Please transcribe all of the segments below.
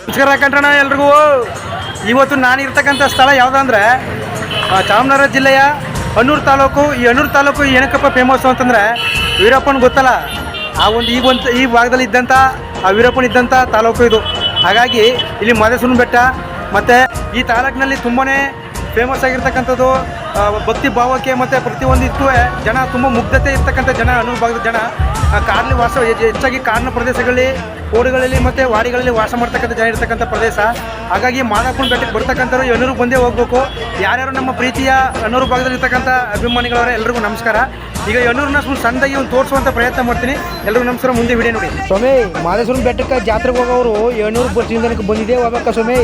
ನಮಸ್ಕಾರ ಕಂಡ್ರಣ ಎಲ್ರಿಗೂ. ಇವತ್ತು ನಾನು ಇರ್ತಕ್ಕಂಥ ಸ್ಥಳ ಯಾವುದಂದ್ರೆ ಚಾಮರಾಜ ಜಿಲ್ಲೆಯ ಹನ್ನೂರು ತಾಲೂಕು, ಈ ಹನ್ನೂರು ತಾಲೂಕು ಏನಕ್ಕಪ್ಪ ಫೇಮಸ್ಸು ಅಂತಂದರೆ, ವೀರಪ್ಪನ ಗೊತ್ತಲ್ಲ ಆ ಒಂದು ಈ ಒಂದು, ಈ ಭಾಗದಲ್ಲಿ ಇದ್ದಂಥ ಆ ವೀರಪ್ಪನ ಇದ್ದಂಥ ತಾಲೂಕು ಇದು. ಹಾಗಾಗಿ ಇಲ್ಲಿ ಮದೇಶ್ವರನ ಬೆಟ್ಟ, ಮತ್ತು ಈ ತಾಲೂಕಿನಲ್ಲಿ ತುಂಬಾ ಫೇಮಸ್ ಆಗಿರ್ತಕ್ಕಂಥದ್ದು ಭಕ್ತಿ ಭಾವಕ್ಕೆ ಮತ್ತು ಪ್ರತಿಯೊಂದಿತ್ತು ಜನ ತುಂಬ ಮುಗ್ಧತೆ ಇರ್ತಕ್ಕಂಥ ಜನ ಅನುಭವದ ಜನ. ಕಾರ್ನ ವಾಸ ಹೆಚ್ಚು- ಹೆಚ್ಚಾಗಿ ಕಾರ್ನ ಪ್ರದೇಶಗಳಲ್ಲಿ, ಊರುಗಳಲ್ಲಿ ಮತ್ತು ವಾಡಿಗಳಲ್ಲಿ ವಾಸ ಮಾಡ್ತಕ್ಕಂಥ ಜನ ಇರ್ತಕ್ಕಂಥ ಪ್ರದೇಶ. ಹಾಗಾಗಿ ಮಾದಾಪುರ ಬೆಟ್ಟಕ್ಕೆ ಬರ್ತಕ್ಕಂಥವ್ರು ಎಲ್ಲರೂ ಬಂದೇ ಹೋಗ್ಬೇಕು. ಯಾರ್ಯಾರು ನಮ್ಮ ಪ್ರೀತಿಯ ಎನ್ನೂರು ಭಾಗದಲ್ಲಿ ಇರ್ತಕ್ಕಂಥ ಅಭಿಮಾನಿಗಳವರ, ಎಲ್ರಿಗೂ ನಮಸ್ಕಾರ. ಈಗ ಎನ್ನೂರನ್ನ ಸುಮ್ಮನೆ ಸಣ್ಣದಾಗಿ ಒಂದು ತೋರಿಸುವಂಥ ಪ್ರಯತ್ನ ಮಾಡ್ತೀನಿ. ಎಲ್ಲರೂ ನಮಸ್ಕಾರ, ಮುಂದೆ ವಿಡಿಯೋ ನೋಡಿ. ಸ್ವಾಮಿ ಮಾದೇಶ್ವರನ ಬೆಟ್ಟಕ್ಕೆ ಜಾತ್ರೆಗೆ ಹೋಗೋರು ಎಣ್ಣೂರು ಬಸ್ಸಿಂದನಕ್ಕೆ ಬಂದಿದೆ ಹೋಗ್ಬೇಕಾ ಸ್ವಾಮಿ.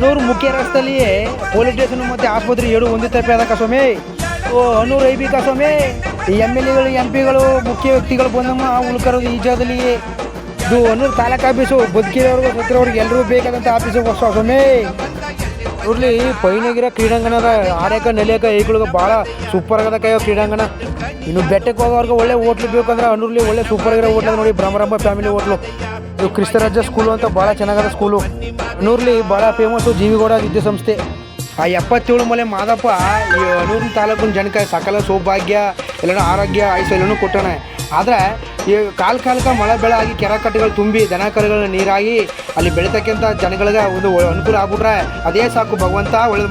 ನೂರು ಮುಖ್ಯ ರಸ್ತೆಯಲ್ಲಿಯೇ ಪೊಲೀಸ್ ಸ್ಟೇಷನ್ ಮತ್ತು ಆಸ್ಪತ್ರೆ ಎರಡು ಒಂದೇ ತಪ್ಪೆ ಸ್ವಾಮಿ ಓ ಹನ್ನೂರು ಬಿ ಸ್ವಾಮಿ ಈ ಎಂ ಎಲ್ ಎಗಳು, ಎಂ ಪಿಗಳು, ಮುಖ್ಯ ವ್ಯಕ್ತಿಗಳು ಬಂದಮ್ಮ ಉಳ್ಕರೋದು ಈ ಜಾಗದಲ್ಲಿ ಇದು ಹನ್ನೂರು ತಾಲೂಕು ಆಫೀಸು, ಬದುಕಿರೋರ್ಗು, ಸತ್ತಿರೋರ್ಗೆ ಎಲ್ಲರಿಗೂ ಬೇಕಾದಂಥ ಆಫೀಸು ಸ್ವಾಮಿ ನೋಡ್ಲಿ ಪೈನಾಗಿರೋ ಕ್ರೀಡಾಂಗಣದ ಆಡ್ಯಾಕ ನೆಲೆಯಕ ಈಗಳಿಗೆ ಭಾಳ ಸೂಪರ್ ಆಗದ ಕೈಯೋ ಕ್ರೀಡಾಂಗಣ. ಇನ್ನು ಬೆಟ್ಟಕ್ಕೆ ಹೋಗೋರ್ಗೆ ಒಳ್ಳೆ ಹೋಟ್ಲು ಬೇಕಂದ್ರೆ ಹನ್ನೂರ್ಲಿ ಒಳ್ಳೆ ಸೂಪರ್ ಆಗಿರೋ ಹೋಟ್ಲ ನೋಡಿ, ಬ್ರಹ್ಮರಂಭ ಫ್ಯಾಮಿಲಿ ಹೋಟ್ಲು. ಇದು ಕ್ರಿಸ್ತರಾಜ ಸ್ಕೂಲು ಅಂತ ಭಾಳ ಚೆನ್ನಾಗದ ಸ್ಕೂಲು ಹನ್ನೂರ್ಲಿ ಭಾಳ ಫೇಮಸ್ಸು ಜೀವಿಗೌಡ ವಿದ್ಯಾಸಂಸ್ಥೆ. ಆ ಎಪ್ಪತ್ತೇಳು ಮಲೆ ಮಾದಪ್ಪ, ಈ ಅನೂರಿನ ತಾಲೂಕಿನ ಜನಕ್ಕೆ ಸಕಲ ಸೌಭಾಗ್ಯ, ಎಲ್ಲನೂ ಆರೋಗ್ಯ ಆಯುಷ ಎಲ್ಲನೂ ಕೊಟ್ಟಣ ಆದರೆ ಈ ಕಾಲ ಕಾಲಕ್ಕೆ ಮಳೆ ಬೆಳೆ ಆಗಿ ಕೆರೆ ಕಟ್ಟೆಗಳು ತುಂಬಿ ದನ ಕರುಗಳನ್ನ ನೀರಾಗಿ ಅಲ್ಲಿ ಬೆಳಿತಕ್ಕಂಥ ಜನಗಳಿಗೆ ಒಂದು ಅನುಕೂಲ ಆಗ್ಬಿಟ್ರೆ ಅದೇ ಸಾಕು ಭಗವಂತ, ಒಳ್ಳೇದು